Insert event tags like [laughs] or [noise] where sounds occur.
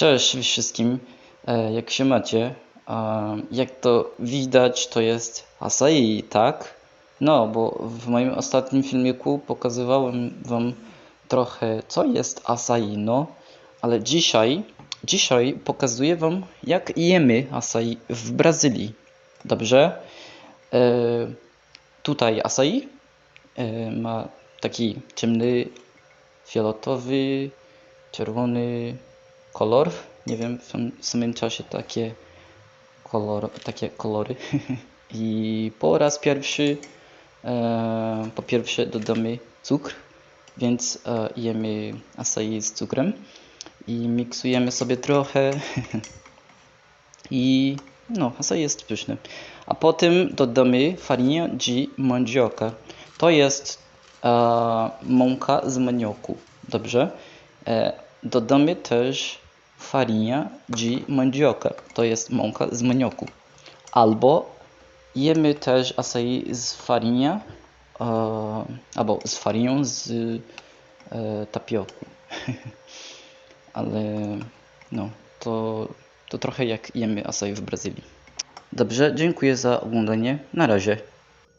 Cześć wszystkim, e, jak się macie? Jak to widać, to jest acai, tak? No, bo w moim ostatnim filmiku pokazywałem wam trochę, co jest acai, no. Ale dzisiaj, dzisiaj pokazuję wam, jak jemy acai w Brazylii. Dobrze? E, Tutaj acai e, ma taki ciemny, fioletowy, czerwony kolor. Nie wiem, w samym czasie takie, kolor, takie kolory. [laughs] I po raz pierwszy, e, po pierwsze dodamy cukr, więc e, jemy acai z cukrem i miksujemy sobie trochę. [laughs] I no, acai jest pyszny. A potem dodamy farinę de mandioca. To jest e, mąka z manioku. Dobrze? E, dodamy też farinę de mandioca. To jest mąka z manioku. Albo jemy też acai z farinę e, albo z fariną z e, tapioku. [laughs] Ale no, to, to trochę jak jemy acai w Brazylii. Dobrze, dziękuję za oglądanie. Na razie.